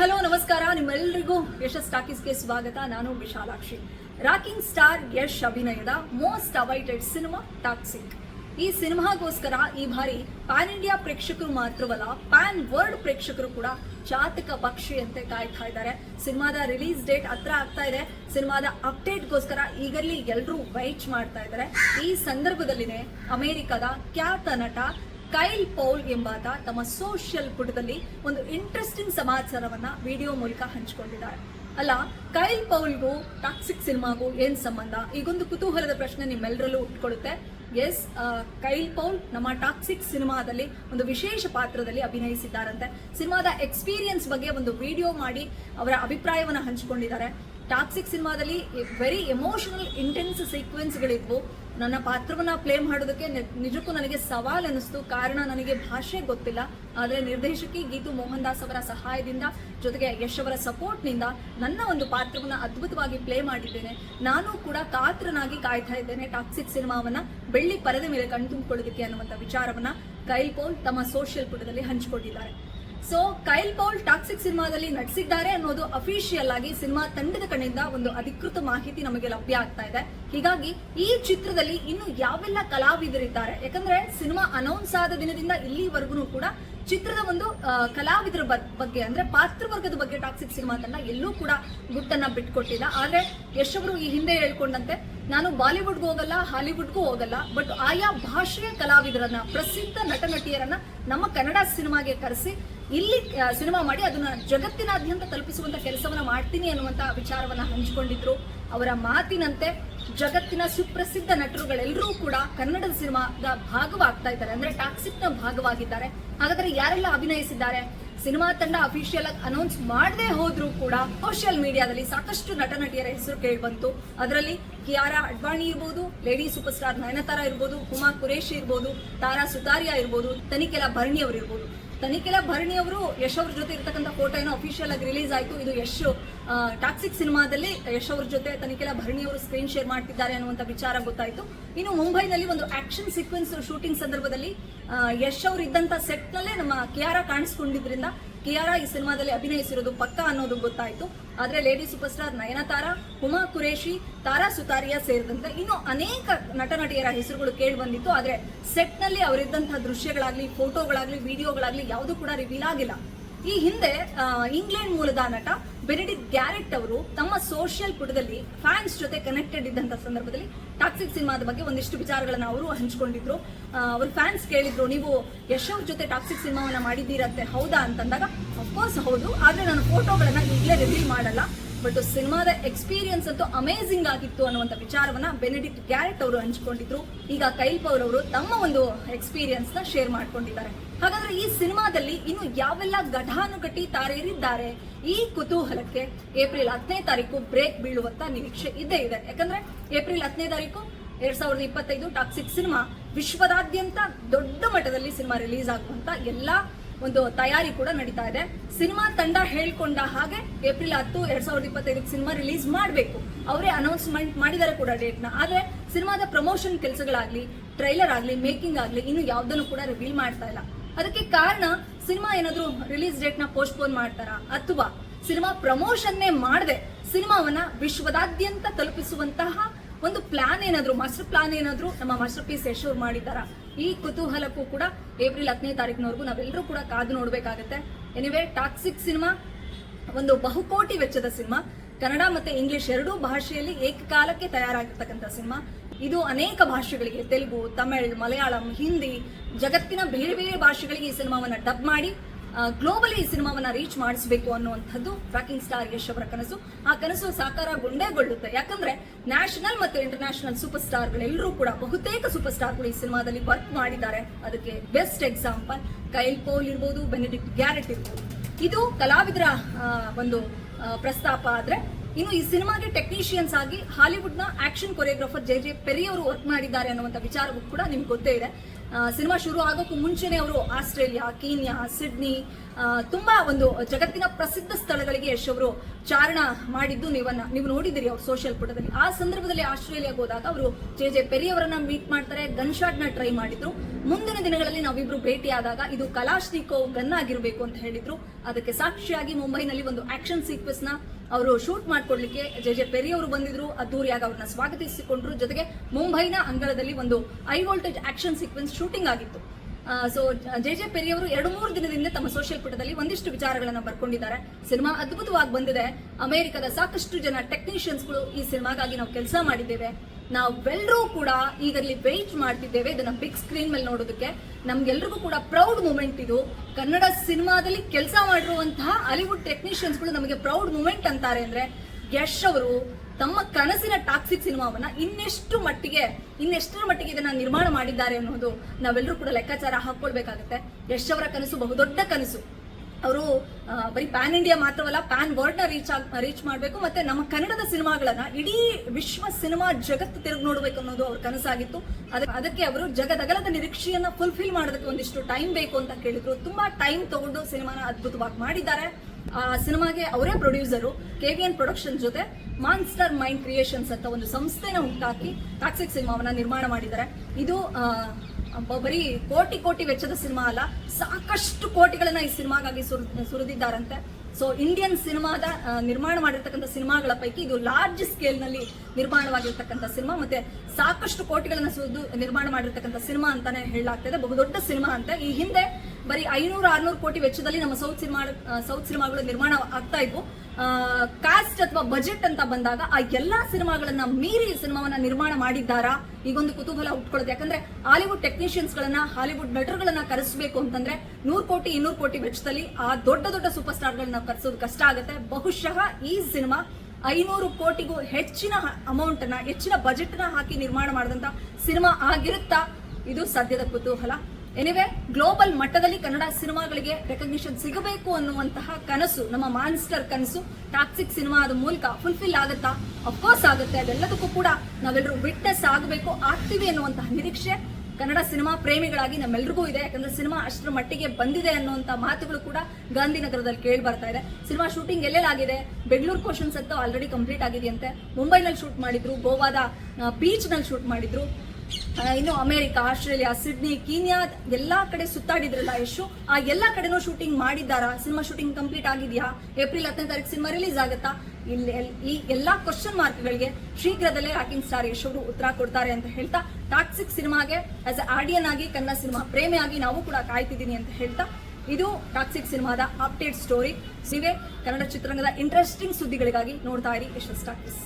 Hello, ನಮಸ್ಕಾರ. ನಿಮ್ಮೆಲ್ಲರಿಗೂ ಯಶಸ್ ಟಾಕೀಸ್ಗೆ ಸ್ವಾಗತ. ನಾನು ವಿಶಾಲಾಕ್ಷಿ. ರಾಕಿಂಗ್ ಸ್ಟಾರ್ ಯಶ್ ಅಭಿನಯದ ಮೋಸ್ಟ್ ಅವೈಟೆಡ್ ಸಿನಿಮಾ ಟಾಕ್ಸಿಕ್. ಈ ಸಿನಿಮಾಗೋಸ್ಕರ ಈ ಬಾರಿ ಪ್ಯಾನ್ ಇಂಡಿಯಾ ಪ್ರೇಕ್ಷಕರು ಮಾತ್ರವಲ್ಲ, ಪ್ಯಾನ್ ವರ್ಲ್ಡ್ ಪ್ರೇಕ್ಷಕರು ಕೂಡ ಜಾತಕ ಪಕ್ಷಿ ಅಂತ ಕಾಯ್ತಾ ಇದ್ದಾರೆ. ಸಿನಿಮಾದ ರಿಲೀಸ್ ಡೇಟ್ ಹತ್ರ ಆಗ್ತಾ ಇದೆ. ಸಿನಿಮಾದ ಅಪ್ಡೇಟ್ಗೋಸ್ಕರ ಈಗಲ್ಲಿ ಎಲ್ಲರೂ ವೈಟ್ ಮಾಡ್ತಾ ಇದ್ದಾರೆ. ಈ ಸಂದರ್ಭದಲ್ಲಿನೇ ಅಮೆರಿಕದ ಖ್ಯಾತ ನಟ ಕೈಲ್ ಪೌಲ್ ಎಂಬಾತ ತಮ್ಮ ಸೋಷಿಯಲ್ ಪುಟದಲ್ಲಿ ಒಂದು ಇಂಟ್ರೆಸ್ಟಿಂಗ್ ಸಮಾಚಾರವನ್ನ ವಿಡಿಯೋ ಮೂಲಕ ಹಂಚಿಕೊಂಡಿದ್ದಾರೆ. ಅಲ್ಲ ಕೈಲ್ ಪೌಲ್ಗೂ ಟಾಕ್ಸಿಕ್ ಸಿನಿಮಾಗೂ ಏನ್ ಸಂಬಂಧ? ಈಗೊಂದು ಕುತೂಹಲದ ಪ್ರಶ್ನೆ ನಿಮ್ಮೆಲ್ಲರಲ್ಲೂ ಉಟ್ಕೊಳ್ಳುತ್ತೆ ಎಸ್ ಕೈಲ್ ಪೌಲ್ ನಮ್ಮ ಟಾಕ್ಸಿಕ್ ಸಿನಿಮಾದಲ್ಲಿ ಒಂದು ವಿಶೇಷ ಪಾತ್ರದಲ್ಲಿ ಅಭಿನಯಿಸಿದ್ದಾರಂತೆ. ಸಿನಿಮಾದ ಎಕ್ಸ್ಪೀರಿಯನ್ಸ್ ಬಗ್ಗೆ ಒಂದು ವಿಡಿಯೋ ಮಾಡಿ ಅವರ ಅಭಿಪ್ರಾಯವನ್ನ ಹಂಚಿಕೊಂಡಿದ್ದಾರೆ. ಟಾಕ್ಸಿಕ್ ಸಿನಿಮಾದಲ್ಲಿ ವೆರಿ ಎಮೋಷನಲ್ ಇಂಟೆನ್ಸ್ ಸೀಕ್ವೆನ್ಸ್ಗಳಿದ್ವು ನನ್ನ ಪಾತ್ರವನ್ನ ಪ್ಲೇ ಮಾಡೋದಕ್ಕೆ ನಿಜಕ್ಕೂ ನನಗೆ ಸವಾಲ್ ಅನಿಸ್ತು ಕಾರಣ ನನಗೆ ಭಾಷೆ ಗೊತ್ತಿಲ್ಲ. ಆದರೆ ನಿರ್ದೇಶಕಿ ಗೀತು ಮೋಹನ್ ದಾಸ್ ಅವರ ಸಹಾಯದಿಂದ ಜೊತೆಗೆ ಯಶ್ ಅವರ ಸಪೋರ್ಟ್ನಿಂದ ನನ್ನ ಒಂದು ಪಾತ್ರವನ್ನ ಅದ್ಭುತವಾಗಿ ಪ್ಲೇ ಮಾಡಿದ್ದೇನೆ. ನಾನು ಕೂಡ ಕಾತ್ರನಾಗಿ ಕಾಯ್ತಾ ಇದ್ದೇನೆ ಟಾಕ್ಸಿಕ್ ಸಿನಿಮಾವನ್ನ ಬೆಳ್ಳಿ ಪರದೆ ಮೇಲೆ ಕಣ್ತುಂಬಿಕೊಳ್ಳೋದಕ್ಕೆ ಅನ್ನುವಂಥ ವಿಚಾರವನ್ನ ಕೈಲ್ ಪೌಲ್ ತಮ್ಮ ಸೋಷಿಯಲ್ ಪುಟದಲ್ಲಿ ಹಂಚಿಕೊಂಡಿದ್ದಾರೆ. ಸೊ ಕೈಲ್ ಪೌಲ್ ಟಾಕ್ಸಿಕ್ ಸಿನಿಮಾದಲ್ಲಿ ನಟಿಸಿದ್ದಾರೆ ಅನ್ನೋದು ಅಫಿಷಿಯಲ್ ಆಗಿ ಸಿನಿಮಾ ತಂಡದ ಕಡೆಯಿಂದ ಒಂದು ಅಧಿಕೃತ ಮಾಹಿತಿ ನಮಗೆ ಲಭ್ಯ ಆಗ್ತಾ ಇದೆ. ಹೀಗಾಗಿ ಈ ಚಿತ್ರದಲ್ಲಿ ಇನ್ನು ಯಾವೆಲ್ಲ ಕಲಾವಿದರಿದ್ದಾರೆ? ಯಾಕಂದ್ರೆ ಸಿನಿಮಾ ಅನೌನ್ಸ್ ಆದ ದಿನದಿಂದ ಇಲ್ಲಿವರೆಗೂ ಕೂಡ ಚಿತ್ರದ ಒಂದು ಕಲಾವಿದರ ಬಗ್ಗೆ ಅಂದ್ರೆ ಪಾತ್ರವರ್ಗದ ಬಗ್ಗೆ ಟಾಕ್ಸಿಕ್ ಸಿನಿಮಾ ತಂಡ ಎಲ್ಲೂ ಕೂಡ ಗುಟ್ಟನ್ನ ಬಿಟ್ಕೊಟ್ಟಿಲ್ಲ. ಆದ್ರೆ ಯಶವರು ಈ ಹಿಂದೆ ಹೇಳ್ಕೊಂಡಂತೆ, ನಾನು ಬಾಲಿವುಡ್ಗೂ ಹೋಗಲ್ಲ, ಹಾಲಿವುಡ್ಗೂ ಹೋಗಲ್ಲ, ಬಟ್ ಆಯಾ ಭಾಷೆಯ ಕಲಾವಿದರನ್ನ, ಪ್ರಸಿದ್ಧ ನಟ ನಟಿಯರನ್ನ ನಮ್ಮ ಕನ್ನಡ ಸಿನಿಮಾಗೆ ಕರೆಸಿ ಇಲ್ಲಿ ಸಿನಿಮಾ ಮಾಡಿ ಅದನ್ನ ಜಗತ್ತಿನಾದ್ಯಂತ ತಲುಪಿಸುವಂತ ಕೆಲಸವನ್ನ ಮಾಡ್ತೀನಿ ಅನ್ನುವಂತ ವಿಚಾರವನ್ನ ಹಂಚಿಕೊಂಡಿದ್ರು. ಅವರ ಮಾತಿನಂತೆ ಜಗತ್ತಿನ ಸುಪ್ರಸಿದ್ಧ ನಟರುಗಳೆಲ್ಲರೂ ಕೂಡ ಕನ್ನಡದ ಸಿನಿಮಾದ ಭಾಗವಾಗ್ತಾ ಇದ್ದಾರೆ. ಅಂದ್ರೆ ಟಾಕ್ಸಿಕ್ನ ಭಾಗವಾಗಿದ್ದಾರೆ. ಹಾಗಾದ್ರೆ ಯಾರೆಲ್ಲ ಅಭಿನಯಿಸಿದ್ದಾರೆ? ಸಿನಿಮಾ ತಂಡ ಅಫಿಷಿಯಲ್ ಆಗಿ ಅನೌನ್ಸ್ ಮಾಡದೆ ಹೋದ್ರೂ ಕೂಡ ಸೋಷಿಯಲ್ ಮೀಡಿಯಾದಲ್ಲಿ ಸಾಕಷ್ಟು ನಟ, ನಟಿಯರ ಹೆಸರು ಕೇಳಿ ಬಂತು ಅದರಲ್ಲಿ ಕಿಯಾರಾ ಅಡ್ವಾಣಿ ಇರ್ಬೋದು, ಲೇಡಿ ಸೂಪರ್ ಸ್ಟಾರ್ ನಯನತಾರ ಇರ್ಬೋದು ಕುಮಾರ್ ಕುರೇಶಿ ಇರ್ಬೋದು, ತಾರಾ ಸುತಾರಿಯಾ ಇರ್ಬೋದು, ತನಿಖೆಲ ಭರಣಿ ಅವರು ಇರ್ಬೋದು. ತನಿಖೆಲ ಭರಣಿ ಅವರು ಯಶ್ ಅವ್ರ ಜೊತೆ ಇರ್ತಕ್ಕಂಥ ಫೋಟೋ ಏನೋ ಅಫಿಷಿಯಲ್ ಆಗಿ ರಿಲೀಸ್ ಆಯ್ತು. ಇದು ಯಶ್ ಟಾಕ್ಸಿಕ್ ಸಿನಿಮಾದಲ್ಲಿ ಯಶ್ ಅವ್ರ ಜೊತೆ ತನಿಖೆಲ ಭರಣಿ ಅವರು ಸ್ಕ್ರೀನ್ ಶೇರ್ ಮಾಡ್ತಿದ್ದಾರೆ ಅನ್ನುವಂಥ ವಿಚಾರ ಗೊತ್ತಾಯಿತು. ಇನ್ನು ಮುಂಬೈನಲ್ಲಿ ಒಂದು ಆಕ್ಷನ್ ಸೀಕ್ವೆನ್ಸ್ ಶೂಟಿಂಗ್ ಸಂದರ್ಭದಲ್ಲಿ ಯಶ್ ಅವರು ಇದ್ದಂಥ ಸೆಟ್ನಲ್ಲೇ ನಮ್ಮ ಕಿಯಾರಾ ಕಾಣಿಸ್ಕೊಂಡಿದ್ರಿಂದ ಕಿಯಾರಾ ಈ ಸಿನಿಮಾದಲ್ಲಿ ಅಭಿನಯಿಸಿರೋದು ಪಕ್ಕ ಅನ್ನೋದು ಗೊತ್ತಾಯ್ತು. ಆದ್ರೆ lady super star Nayanthara Huma Qureshi, Tara Sutaria ಸೇರಿದಂತೆ ಇನ್ನು ಅನೇಕ ನಟ ನಟಿಯರ ಹೆಸರುಗಳು ಕೇಳಿ ಬಂದಿತ್ತು. ಆದ್ರೆ ಸೆಟ್ನಲ್ಲಿ ಅವರಿದ್ದಂತಹ ದೃಶ್ಯಗಳಾಗ್ಲಿ, ಫೋಟೋಗಳಾಗ್ಲಿ, ವಿಡಿಯೋಗಳಾಗ್ಲಿ ಯಾವುದು ಕೂಡ ರಿವೀಲ್ ಆಗಿಲ್ಲ. ಈ ಹಿಂದೆ ಇಂಗ್ಲೆಂಡ್ ಮೂಲದ ನಟ ಬೆನೆಡಿಕ್ ಗ್ಯಾರೆಟ್ ಅವರು ತಮ್ಮ ಸೋಷಿಯಲ್ ಪುಟದಲ್ಲಿ ಫ್ಯಾನ್ಸ್ ಜೊತೆ ಕನೆಕ್ಟೆಡ್ ಇದ್ದಂತ ಸಂದರ್ಭದಲ್ಲಿ ಟಾಕ್ಸಿಕ್ ಸಿನಿಮಾದ ಬಗ್ಗೆ ಒಂದಿಷ್ಟು ವಿಚಾರಗಳನ್ನ ಅವರು ಹಂಚ್ಕೊಂಡಿದ್ರು. ಅವ್ರ ಫ್ಯಾನ್ಸ್ ಕೇಳಿದ್ರು, ನೀವು ಯಶ್ ಜೊತೆ ಟಾಕ್ಸಿಕ್ ಸಿನಿಮಾವನ್ನ ಮಾಡಿದ್ದೀರಂತೆ, ಹೌದಾ? ಅಂತಂದಾಗ ಅಫ್ಕೋರ್ಸ್ ಹೌದು, ಆದ್ರೆ ನಾನು ಫೋಟೋಗಳನ್ನ ಈಗಲೇ ರಿವೀಲ್ ಮಾಡಲ್ಲ. ಬಟ್ ಸಿನಿಮಾದ ಎಕ್ಸ್ಪೀರಿಯನ್ಸ್ ಅಂತೂ ಅಮೇಸಿಂಗ್ ಆಗಿತ್ತು ಅನ್ನುವಂಥ ವಿಚಾರವನ್ನ ಬೆನೆಡಿಕ್ಟ್ ಗ್ಯಾರೆಟ್ ಅವರು ಹಂಚಿಕೊಂಡಿದ್ರು. ಈಗ ಕೈಲ್ ಪೌಲ್ ಅವರು ತಮ್ಮ ಒಂದು ಎಕ್ಸ್ಪೀರಿಯನ್ಸ್ನ ಶೇರ್ ಮಾಡ್ಕೊಂಡಿದ್ದಾರೆ. ಹಾಗಾದ್ರೆ ಈ ಸಿನಿಮಾದಲ್ಲಿ ಇನ್ನು ಯಾವೆಲ್ಲ ಘಟಾನುಘಟಿ ತಾರೇರಿದ್ದಾರೆ ಈ ಕುತೂಹಲಕ್ಕೆ ಏಪ್ರಿಲ್ ಹತ್ತನೇ ತಾರೀಕು ಬ್ರೇಕ್ ಬೀಳುವಂತ ನಿರೀಕ್ಷೆ ಇದ್ದೇ ಇದೆ. ಯಾಕಂದ್ರೆ ಏಪ್ರಿಲ್ ಹತ್ತನೇ ತಾರೀಕು ಎರಡ್ ಸಾವಿರದ ಇಪ್ಪತ್ತೈದು ಟಾಕ್ಸಿಕ್ ಸಿನಿಮಾ ವಿಶ್ವದಾದ್ಯಂತ ದೊಡ್ಡ ಮಟ್ಟದಲ್ಲಿ ಸಿನಿಮಾ ರಿಲೀಸ್ ಆಗುವಂತ ಎಲ್ಲಾ ಒಂದು ತಯಾರಿ ಕೂಡ ನಡೀತಾ ಇದೆ. ಸಿನಿಮಾ ತಂಡ ಹೇಳ್ಕೊಂಡ ಹಾಗೆ ಏಪ್ರಿಲ್ ಹತ್ತು, ಎರಡ್ ಸಾವಿರದ ಇಪ್ಪತ್ತೈದಕ್ಕೆ ಸಿನಿಮಾ ರಿಲೀಸ್ ಮಾಡಬೇಕು. ಅವರೇ ಅನೌನ್ಸ್ಮೆಂಟ್ ಮಾಡಿದ್ದಾರೆ ಕೂಡ ಡೇಟ್ನ ಆದ್ರೆ ಸಿನಿಮಾದ ಪ್ರಮೋಷನ್ ಕೆಲಸಗಳಾಗ್ಲಿ, ಟ್ರೈಲರ್ ಆಗಲಿ, ಮೇಕಿಂಗ್ ಆಗಲಿ ಇನ್ನು ಯಾವುದನ್ನು ಕೂಡ ರಿವೀಲ್ ಮಾಡ್ತಾ ಇಲ್ಲ. ಅದಕ್ಕೆ ಕಾರಣ ಸಿನಿಮಾ ಏನಾದರೂ ರಿಲೀಸ್ ಡೇಟ್ನ ಪೋಸ್ಟ್ಪೋನ್ ಮಾಡ್ತಾರಾ? ಅಥವಾ ಸಿನಿಮಾ ಪ್ರಮೋಷನ್ನೇ ಮಾಡದೆ ಸಿನಿಮಾವನ್ನ ವಿಶ್ವದಾದ್ಯಂತ ತಲುಪಿಸುವಂತಹ ಒಂದು ಪ್ಲಾನ್ ಏನಾದ್ರು ಮಾಸ್ಟರ್ ಪ್ಲಾನ್ ಏನಾದ್ರು ನಮ್ಮ ಮಾಸ್ಟರ್ ಪೀಸ್ ಯಶ್ ಮಾಡಿದ್ದಾರಾ? ಈ ಕುತೂಹಲಕ್ಕೂ ಕೂಡ ಏಪ್ರಿಲ್ ಹತ್ತನೇ ತಾರೀಕಿನವರೆಗೂ ನಾವೆಲ್ಲರೂ ಕೂಡ ಕಾದು ನೋಡಬೇಕಾಗುತ್ತೆ. ಎನಿವೆ ಟಾಕ್ಸಿಕ್ ಸಿನಿಮಾ ಒಂದು ಬಹುಕೋಟಿ ವೆಚ್ಚದ ಸಿನಿಮಾ ಕನ್ನಡ ಮತ್ತೆ ಇಂಗ್ಲಿಷ್ ಎರಡೂ ಭಾಷೆಯಲ್ಲಿ ಏಕಕಾಲಕ್ಕೆ ತಯಾರಾಗಿರ್ತಕ್ಕಂಥ ಸಿನಿಮಾ ಇದು ಅನೇಕ ಭಾಷೆಗಳಿಗೆ, ತೆಲುಗು, ತಮಿಳ್, ಮಲಯಾಳಂ, ಹಿಂದಿ, ಜಗತ್ತಿನ ಬೇರೆ ಬೇರೆ ಭಾಷೆಗಳಿಗೆ ಈ ಸಿನಿಮಾವನ್ನು ಡಬ್ ಮಾಡಿ ಗ್ಲೋಬಲಿ ಈ ಸಿನಿಮಾವನ್ನ ರೀಚ್ ಮಾಡಿಸಬೇಕು ಅನ್ನುವಂಥದ್ದು ಟ್ರ್ಯಾಕಿಂಗ್ ಸ್ಟಾರ್ ಯಶ್ ಅವರ ಕನಸು. ಆ ಕನಸು ಸಾಕಾರಗೊಂಡೇಗೊಳ್ಳುತ್ತೆ. ಯಾಕಂದ್ರೆ ನ್ಯಾಷನಲ್ ಮತ್ತು ಇಂಟರ್ನ್ಯಾಷನಲ್ ಸೂಪರ್ ಸ್ಟಾರ್ಗಳೆಲ್ಲರೂ ಕೂಡ ಬಹುತೇಕ ಸೂಪರ್ ಸ್ಟಾರ್ಗಳು ಈ ಸಿನಿಮಾದಲ್ಲಿ ವರ್ಕ್ ಮಾಡಿದ್ದಾರೆ. ಅದಕ್ಕೆ ಬೆಸ್ಟ್ ಎಕ್ಸಾಂಪಲ್ ಕೈಲ್ ಪೋಲ್ ಇರ್ಬೋದು ಬೆನಿಡಿಕ್ಟ್ ಗ್ಯಾರೆಟ್ ಇರ್ಬೋದು. ಇದು ಕಲಾವಿದರ ಒಂದು ಪ್ರಸ್ತಾಪ ಆದ್ರೆ ಇನ್ನು ಈ ಸಿನಿಮಾಗೆ ಟೆಕ್ನಿಷಿಯನ್ಸ್ ಆಗಿ ಹಾಲಿವುಡ್ನ action choreographer J J Perry ಅವರು ವರ್ಕ್ ಮಾಡಿದ್ದಾರೆ ಅನ್ನುವಂಥ ವಿಚಾರವೂ ಕೂಡ ನಿಮ್ಗೆ ಗೊತ್ತೇ ಇದೆ. ಸಿನಿಮಾ ಶುರು ಆಗೋಕ್ಕೂ ಮುಂಚೆನೆ ಅವರು ಆಸ್ಟ್ರೇಲಿಯಾ, ಕೀನ್ಯಾ, ಸಿಡ್ನಿ ತುಂಬಾ ಒಂದು ಜಗತ್ತಿನ ಪ್ರಸಿದ್ಧ ಸ್ಥಳಗಳಿಗೆ ಯಶ್ ಅವರು ಚಾರಣ ಮಾಡಿದ್ದು ನೀವನ್ನ, ನೀವು ನೋಡಿದಿರಿ ಅವ್ರ ಸೋಷಿಯಲ್ ಪುಟದಲ್ಲಿ. ಆ ಸಂದರ್ಭದಲ್ಲಿ ಆಸ್ಟ್ರೇಲಿಯಾಗೆ ಹೋದಾಗ ಅವರು ಜೆ ಜೆ ಪೆರಿ ಅವರನ್ನ ಮೀಟ್ ಮಾಡ್ತಾರೆ ಗನ್ ಶಾಟ್ನ ಟ್ರೈ ಮಾಡಿದ್ರು. ಮುಂದಿನ ದಿನಗಳಲ್ಲಿ ನಾವಿಬ್ರು ಭೇಟಿಯಾದಾಗ ಇದು ಕಲಾಶ್ನಿಕೋ ಗನ್ ಆಗಿರಬೇಕು ಅಂತ ಹೇಳಿದ್ರು. ಅದಕ್ಕೆ ಸಾಕ್ಷಿಯಾಗಿ ಮುಂಬೈನಲ್ಲಿ ಒಂದು ಆಕ್ಷನ್ ಸೀಕ್ವೆನ್ಸ್ನ ಅವರು ಶೂಟ್ ಮಾಡ್ಕೊಡ್ಲಿಕ್ಕೆ ಜೆ ಜೆ ಪೆರಿ ಅವರು ಬಂದಿದ್ರು, ಅದ್ದೂರಿಯಾಗಿ ಅವ್ರನ್ನ ಸ್ವಾಗತಿಸಿಕೊಂಡ್ರು. ಜೊತೆಗೆ ಮುಂಬೈನ ಅಂಗಳದಲ್ಲಿ ಒಂದು high voltage action sequence shooting ಆಗಿತ್ತು. ಸೊ ಜೆ ಜೆ ಪೆರಿ ಅವರು ಎರಡು ಮೂರು ದಿನದಿಂದ ತಮ್ಮ ಸೋಷಿಯಲ್ ಪುಟದಲ್ಲಿ ಒಂದಿಷ್ಟು ವಿಚಾರಗಳನ್ನು ಬರ್ಕೊಂಡಿದ್ದಾರೆ. ಸಿನಿಮಾ ಅದ್ಭುತವಾಗಿ ಬಂದಿದೆ. ಅಮೆರಿಕದ ಸಾಕಷ್ಟು ಜನ ಟೆಕ್ನಿಷಿಯನ್ಸ್ಗಳು ಈ ಸಿನಿಮಾಗಾಗಿ ನಾವು ಕೆಲಸ ಮಾಡಿದ್ದೇವೆ. ನಾವೆಲ್ಲರೂ ಕೂಡ ಈಗಲ್ಲಿ ವೆಯ್ಟ್ ಮಾಡ್ತಿದ್ದೇವೆ ಇದನ್ನ ಬಿಗ್ ಸ್ಕ್ರೀನ್ ಮೇಲೆ ನೋಡೋದಕ್ಕೆ. ನಮ್ಗೆಲ್ರಿಗೂ ಕೂಡ ಪ್ರೌಡ್ ಮೂಮೆಂಟ್ ಇದು. ಕನ್ನಡ ಸಿನಿಮಾದಲ್ಲಿ ಕೆಲಸ ಮಾಡಿರುವಂತಹ ಹಾಲಿವುಡ್ ಟೆಕ್ನಿಷಿಯನ್ಸ್ಗಳು ನಮಗೆ ಪ್ರೌಡ್ ಮೂಮೆಂಟ್ ಅಂತಾರೆ ಅಂದ್ರೆ ಯಶ್ ಅವರು ತಮ್ಮ ಕನಸಿನ ಟಾಕ್ಸಿಕ್ ಸಿನಿಮಾವನ್ನ ಇನ್ನೆಷ್ಟು ಮಟ್ಟಿಗೆ, ಇನ್ನೆಷ್ಟರ ಮಟ್ಟಿಗೆ ಇದನ್ನ ನಿರ್ಮಾಣ ಮಾಡಿದ್ದಾರೆ ಅನ್ನೋದು ನಾವೆಲ್ಲರೂ ಕೂಡ ಲೆಕ್ಕಾಚಾರ ಹಾಕೊಳ್ಬೇಕಾಗುತ್ತೆ ಯಶ್ ಅವರ ಕನಸು ಬಹುದೊಡ್ಡ ಕನಸು. ಅವರು ಬರೀ ಪ್ಯಾನ್ ಇಂಡಿಯಾ ಮಾತ್ರವಲ್ಲ ಪ್ಯಾನ್ ವರ್ಲ್ಡ್ನ ರೀಚ್ ರೀಚ್ ಮಾಡಬೇಕು ಮತ್ತೆ ನಮ್ಮ ಕನ್ನಡದ ಸಿನಿಮಾಗಳನ್ನ ಇಡೀ ವಿಶ್ವ ಸಿನಿಮಾ ಜಗತ್ತು ತಿರುಗಿ ನೋಡಬೇಕು ಅನ್ನೋದು ಅವ್ರ ಕನಸಾಗಿತ್ತು. ಅದ- ಅದಕ್ಕೆ ಅವರು ಜಗದಗಲದ ನಿರೀಕ್ಷೆಯನ್ನ ಫುಲ್ಫಿಲ್ ಮಾಡೋದಕ್ಕೆ ಒಂದಿಷ್ಟು ಟೈಮ್ ಬೇಕು ಅಂತ ಕೇಳಿದ್ರು. ತುಂಬಾ ಟೈಮ್ ತಗೊಂಡು ಸಿನಿಮಾನ ಅದ್ಭುತವಾಗಿ ಮಾಡಿದ್ದಾರೆ. ಆ ಸಿನಿಮಾಗೆ ಅವರೇ producer K V N production ಜೊತೆ ಮಾನ್ಸ್ಟರ್ ಮೈಂಡ್ ಕ್ರಿಯೇಷನ್ಸ್ ಅಂತ ಒಂದು ಸಂಸ್ಥೆನ ಉಂಟಾಕಿ ಟಾಕ್ಸಿಕ್ ಸಿನಿಮಾವನ್ನ ನಿರ್ಮಾಣ ಮಾಡಿದ್ದಾರೆ. ಇದು ಬರೀ ಕೋಟಿ ಕೋಟಿ ವೆಚ್ಚದ ಸಿನಿಮಾ ಅಲ್ಲ, ಸಾಕಷ್ಟು ಕೋಟಿಗಳನ್ನ ಈ ಸಿನಿಮಾಗಾಗಿ ಸುರ್- ಸುರಿದಿದ್ದಾರಂತೆ. ಸೊ ಇಂಡಿಯನ್ ಸಿನಿಮಾದ ನಿರ್ಮಾಣ ಮಾಡಿರ್ತಕ್ಕಂಥ ಸಿನಿಮಾಗಳ ಪೈಕಿ ಇದು ಲಾರ್ಜ್ ಸ್ಕೇಲ್ನಲ್ಲಿ ನಿರ್ಮಾಣವಾಗಿರ್ತಕ್ಕಂಥ ಸಿನಿಮಾ, ಮತ್ತೆ ಸಾಕಷ್ಟು ಕೋಟಿಗಳನ್ನ ಸುರಿದು ನಿರ್ಮಾಣ ಮಾಡಿರ್ತಕ್ಕಂಥ ಸಿನಿಮಾ ಅಂತಾನೆ ಹೇಳಲಾಗ್ತದೆ. ಬಹುದೊಡ್ಡ ಸಿನಿಮಾ ಅಂತ. ಈ ಹಿಂದೆ ಬರೀ ಐನೂರು, ಆರ್ನೂರು ಕೋಟಿ ವೆಚ್ಚದಲ್ಲಿ ನಮ್ಮ ಸೌತ್ ಸಿನಿಮಾ ಸೌತ್ ಸಿನಿಮಾಗಳು ನಿರ್ಮಾಣ ಆಗ್ತಾ ಇದ್ವು. ಕಾಸ್ಟ್ ಅಥವಾ ಬಜೆಟ್ ಅಂತ ಬಂದಾಗ ಆ ಎಲ್ಲಾ ಸಿನಿಮಾಗಳನ್ನ ಮೀರಿ ಈ ಸಿನಿಮಾವನ್ನ ನಿರ್ಮಾಣ ಮಾಡಿದ್ದಾರಾ? ಈಗೊಂದು ಕುತೂಹಲ ಹುಟ್ಕೊಳ್ಳೋದು. ಯಾಕಂದ್ರೆ ಹಾಲಿವುಡ್ ಟೆಕ್ನಿಷಿಯನ್ಸ್ ಗಳನ್ನ ಹಾಲಿವುಡ್ ನಟರುಗಳನ್ನ ಕರೆಸಬೇಕು ಅಂತಂದ್ರೆ ನೂರು ಕೋಟಿ, ಇನ್ನೂರು ಕೋಟಿ ವೆಚ್ಚದಲ್ಲಿ ಆ ದೊಡ್ಡ ದೊಡ್ಡ ಸೂಪರ್ ಸ್ಟಾರ್ ಗಳನ್ನ ಕರೆಸೋದು ಕಷ್ಟ ಆಗುತ್ತೆ. ಬಹುಶಃ ಈ ಸಿನಿಮಾ ಐನೂರು ಕೋಟಿಗೂ ಹೆಚ್ಚಿನ ಅಮೌಂಟ್ ಅನ್ನ ಹೆಚ್ಚಿನ ಬಜೆಟ್ನ ಹಾಕಿ ನಿರ್ಮಾಣ ಮಾಡಿದಂತ ಸಿನಿಮಾ ಆಗಿರುತ್ತಾ? ಇದು ಸದ್ಯದ ಕುತೂಹಲ. ಎನಿವೆ ಗ್ಲೋಬಲ್ ಮಟ್ಟದಲ್ಲಿ ಕನ್ನಡ ಸಿನಿಮಾಗಳಿಗೆ ರೆಕಗ್ನಿಷನ್ ಸಿಗಬೇಕು ಅನ್ನುವಂತಹ ಕನಸು, ನಮ್ಮ ಮಾನ್ಸ್ಟರ್ ಕನಸು ಟಾಕ್ಸಿಕ್ ಸಿನಿಮಾದ ಮೂಲಕ ಫುಲ್ಫಿಲ್ ಆಗುತ್ತಾ? ಅಫ್ಕೋರ್ಸ್ ಆಗುತ್ತೆ. ಅದೆಲ್ಲದಕ್ಕೂ ಕೂಡ ನಾವೆಲ್ಲರೂ ವಿಟ್ನೆಸ್ ಆಗಬೇಕು, ಆಗ್ತೀವಿ ಅನ್ನುವಂತಹ ನಿರೀಕ್ಷೆ ಕನ್ನಡ ಸಿನಿಮಾ ಪ್ರೇಮಿಗಳಾಗಿ ನಮ್ಮೆಲ್ರಿಗೂ ಇದೆ. ಯಾಕಂದ್ರೆ ಸಿನಿಮಾ ಅಷ್ಟರ ಮಟ್ಟಿಗೆ ಬಂದಿದೆ ಅನ್ನುವಂಥ ಮಾತುಗಳು ಕೂಡ ಗಾಂಧಿನಗರದಲ್ಲಿ ಕೇಳಿ ಬರ್ತಾ ಇದೆ. ಸಿನಿಮಾ ಶೂಟಿಂಗ್ ಎಲ್ಲೆಲ್ಲಾಗಿದೆ? ಬೆಂಗಳೂರು ಕ್ವಶನ್ಸ್ ಅಂತ ಆಲ್ರೆಡಿ ಕಂಪ್ಲೀಟ್ ಆಗಿದೆಯಂತೆ. ಮುಂಬೈನಲ್ಲಿ ಶೂಟ್ ಮಾಡಿದ್ರು, ಗೋವಾದ ಬೀಚ್ನಲ್ಲಿ ಶೂಟ್ ಮಾಡಿದ್ರು. ಇನ್ನು ಅಮೆರಿಕ, ಆಸ್ಟ್ರೇಲಿಯಾ, ಸಿಡ್ನಿ, ಕೀನ್ಯಾ ಎಲ್ಲ ಕಡೆ ಸುತ್ತಾಡಿದ್ರಲ್ಲ ಯಶು. ಆ ಎಲ್ಲ ಕಡೆನೂ ಶೂಟಿಂಗ್ ಮಾಡಿದ್ದಾರ? ಸಿನಿಮಾ ಶೂಟಿಂಗ್ ಕಂಪ್ಲೀಟ್ ಆಗಿದೆಯಾ? ಏಪ್ರಿಲ್ ಹತ್ತನೇ ತಾರೀಕು ಸಿನಿಮಾ ರಿಲೀಸ್ ಆಗುತ್ತಾ? ಇಲ್ಲಿ ಈ ಎಲ್ಲಾ ಕ್ವಶನ್ ಮಾರ್ಕ್ಗಳಿಗೆ ಶೀಘ್ರದಲ್ಲೇ ರಾಕಿಂಗ್ ಸ್ಟಾರ್ ಯಶ್ ಅವರು ಉತ್ತರ ಕೊಡ್ತಾರೆ ಅಂತ ಹೇಳ್ತಾ ಟಾಕ್ಸಿಕ್ ಸಿನಿಮಾಗೆ ಆಸ್ ಆಡಿಯನ್ ಆಗಿ ಕನ್ನಡ ಸಿನಿಮಾ ಪ್ರೇಮಿಯಾಗಿ ನಾವು ಕೂಡ ಕಾಯ್ತಿದ್ದೀನಿ ಅಂತ ಹೇಳ್ತಾ, ಇದು ಟಾಕ್ಸಿಕ್ ಸಿನಿಮಾದ ಅಪ್ಡೇಟ್ ಸ್ಟೋರಿ ಸಿವೆ, ಕನ್ನಡ ಚಿತ್ರರಂಗದ ಇಂಟ್ರೆಸ್ಟಿಂಗ್ ಸುದ್ದಿಗಳಿಗಾಗಿ ನೋಡ್ತಾ ಇರಿ ಯಶಸ್ ಟಾಕ್ಸಿಸ್